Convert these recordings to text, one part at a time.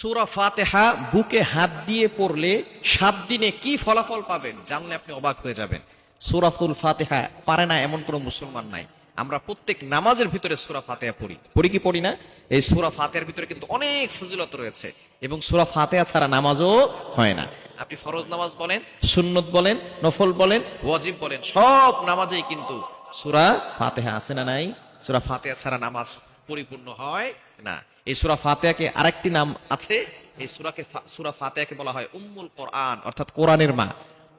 সুরা ফাতেহা বুকে হাত দিয়ে পড়লে সাত দিনে কি ফলাফল পাবেন জানলে আপনি অবাক হয়ে যাবেন। সুরাফুল ফাতেহা পারে না এমন কোনো মুসলমান নাই। আমরা প্রত্যেক নামাজের ভিতরে সুরা ফাতেহা পড়ি। পড়ি কি পড়ি না? এই সুরা ফাতেহার ভিতরে কিন্তু অনেক ফজিলত রয়েছে এবং সুরা ফাতেহা ছাড়া নামাজও হয় না। আপনি ফরজ নামাজ বলেন, সুন্নত বলেন, নফল বলেন, ওয়াজিব বলেন, সব নামাজেই কিন্তু সুরা ফাতেহা আছে না নাই? সুরা ফাতেহা ছাড়া নামাজ পরিপূর্ণ হয় না। এই সুরা ফাতেহাকে আরেকটি নাম আছে, এই সুরাকে সুরা ফাতেহাকে বলা হয় উম্মুল কোরআন, অর্থাৎ কোরআনের মা।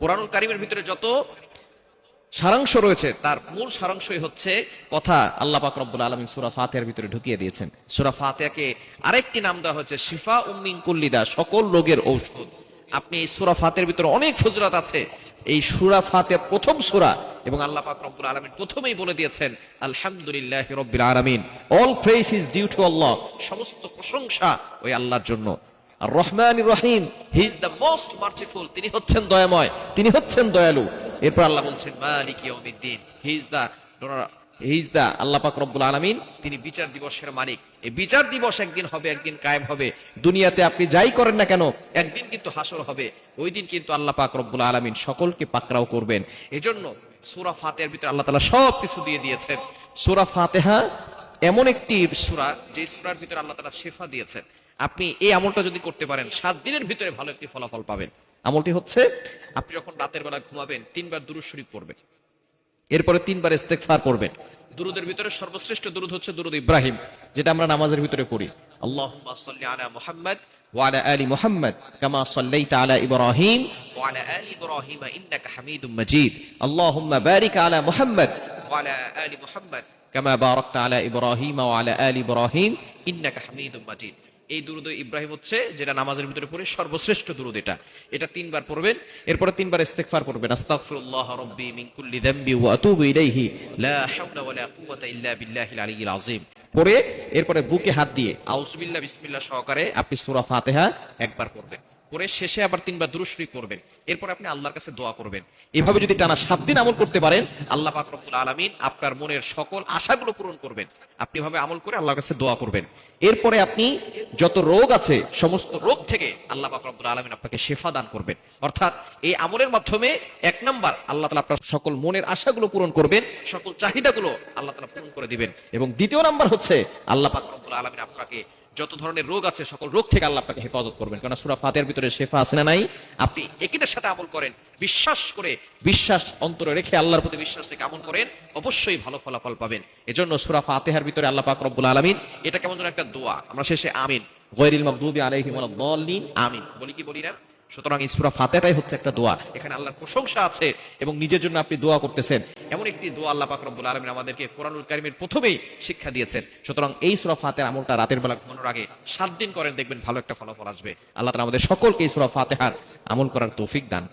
কোরআনুল কারিমের ভিতরে যত সারাংশ রয়েছে, তার মূল সারাংশই হচ্ছে কথা আল্লাহ পাক রব্বুল আলামিন সূরা ফাতিহার ভিতরে ঢুকিয়ে দিয়েছেন। সুরা ফাতিহাকে আরেকটি নাম দেওয়া হচ্ছে শিফা উম্মিন কুল্লিদা সকল রোগের ঔষধ। আপনি এই সূরা ফাতিহার ভিতরে অনেক ফজিলত আছে। এই সুরা ফাতিহা প্রথম সূরা এবং আল্লাহ পাক রব্বুল আলামিন প্রথমেই বলে দিয়েছেন, আলহামদুলিল্লাহ রব্বিল আলামিন। All praise is due to Allah সমস্ত প্রশংসা ওই আল্লাহর জন্য। আর রহমান রহিম he is the most merciful তিনি হচ্ছেন দয়াময়, তিনি হচ্ছেন দয়ালু। এরপর আল্লাহ বলছেন, মালিক ইয়াউমিদ্দিন। He is the he is the Allah পাক রব্বুল আলামিন। তিনি বিচার দিবসের মালিক। এই বিচার দিবস একদিন হবে একদিন কায়েম হবে। দুনিয়াতে আপনি যাই করেন না কেন একদিন কিন্তু হাসর হবে। ওই দিন কিন্তু আল্লাহ পাক রব্বুল আলামিন সকলকে পাকড়াও করবেন। এজন্য সূরা ফাতিহার ভিতরে আল্লাহ তাআলা সব কিছু দিয়ে দিয়েছেন। সূরা ফাতিহা এমন একটি সূরা যে সূরার ভিতরে আল্লাহ তাআলা শেফা দিয়েছেন। আপনি এই আমলটা যদি করতে পারেন সাত দিনের ভিতরে ভালো একটি ফলাফল পাবেন। আমলটি হচ্ছে আপনি যখন রাতের বেলা ঘুমাবেন তিনবার দুরুদ শরীফ পড়বেন। এরপরে তিনবার ইস্তেগফার পড়বেন। দুরুদের ভিতরে সর্বশ্রেষ্ঠ দুরুদ হচ্ছে দুরুদ ইব্রাহিম, যেটা আমরা নামাজের ভিতরে পড়ি। আল্লাহুম্মা সাল্লি আলা মুহাম্মদ ওয়া আলা আলি মুহাম্মদ কামা সাল্লাইতা আলা ইব্রাহিম ওয়া আলা আলি ইব্রাহিম ইন্নাকা হামিদুম মাজিদ। আল্লাহুম্মা বারিক আলা মুহাম্মদ ওয়া আলা আলি মুহাম্মদ কামা বারাকতা আলা ইব্রাহিম ওয়া আলা আলি এই দুরুদ ইব্রাহিম হচ্ছে, যেটা নামাজের ভিতরে পড়ে সর্বশ্রেষ্ঠ দুরুদ এটা। এটা তিনবার পড়বেন, এরপরে তিনবার ইস্তেকফার করবেন। আস্তাগফিরুল্লাহ রাব্বি মিন কুল্লি যামবি ওয়া আতুবু ইলাইহি। লা হাওলা ওয়া লা কুওয়াতা ইল্লা বিল্লাহিল আলিয়্যিল আযীম। পড়ে, এরপরে বুকে হাত দিয়ে আউযুবিল্লাহ বিসমিল্লাহ সহকারে আপনি সূরা ফাতিহা একবার পড়বেন। পরে শেষে আবার তিনবার দুরুশরী করবেন। এরপর আপনি আল্লাহর কাছে দোয়া করবেন। এভাবে যদি টানা সাত দিন আমল করতে পারেন, আল্লাহ পাক রব্বুল আলামিন আপনার মনের সকল আশাগুলো পূরণ করবেন। আপনি এভাবে আমল করে আল্লাহর কাছে দোয়া করবেন। এরপরে আপনি যত রোগ আছে, সমস্ত রোগ থেকে আল্লাহ পাক রব্বুল আলামিন আপনাকে শেফা দান করবেন। অর্থাৎ এই আমলের মাধ্যমে এক নম্বর আল্লাহ তালা আপনার সকল মনের আশাগুলো পূরণ করবেন, সকল চাহিদাগুলো আল্লাহ তালা পূরণ করে দিবেন। এবং দ্বিতীয় নাম্বার হচ্ছে, আল্লাহ পাক রব্বুল আলামিন আপনাকে যত ধরনের রোগ আছে, সকল রোগ থেকে আল্লাহ আপনাকে হেফাজত করবেন। কারণ সুরা ফাতের ভিতরে শেফা আছে না নাই? আপনি একিনের সাথে আমল করেন, বিশ্বাস করে, বিশ্বাস অন্তরে রেখে আল্লাহর প্রতি বিশ্বাস রেখে আমল করেন, অবশ্যই ভালো ফলাফল পাবেন। এজন্য সুরা ফাতেহার ভিতরে আল্লাহ পাক রব্বুল আলামিন, এটা কেমন যেন একটা দোয়া। আমরা শেষে আমিন। গয়রিল মাগদুবি আলাইহিম আমিন। বলি কি বলি না? সুতরাং এই সূরা হচ্ছে একটা দোয়া। এখানে আল্লাহর প্রশংসা আছে এবং নিজের জন্য আপনি দোয়া করতেছেন। এমন একটি দোয়া আল্লাহ পাকরবুল আলমিন আমাদেরকে কোরআনুল কারিমের প্রথমেই শিক্ষা দিয়েছেন সুতরাং এই সুরফ হাতে আমলটা রাতের বেলা ঘুমানোর আগে সাত দিন করেন, দেখবেন ভালো একটা ফলাফল আসবে আল্লাহ তালা আমাদের সকলকে এই সুরফ হাতে আমল করার তৌফিক দান।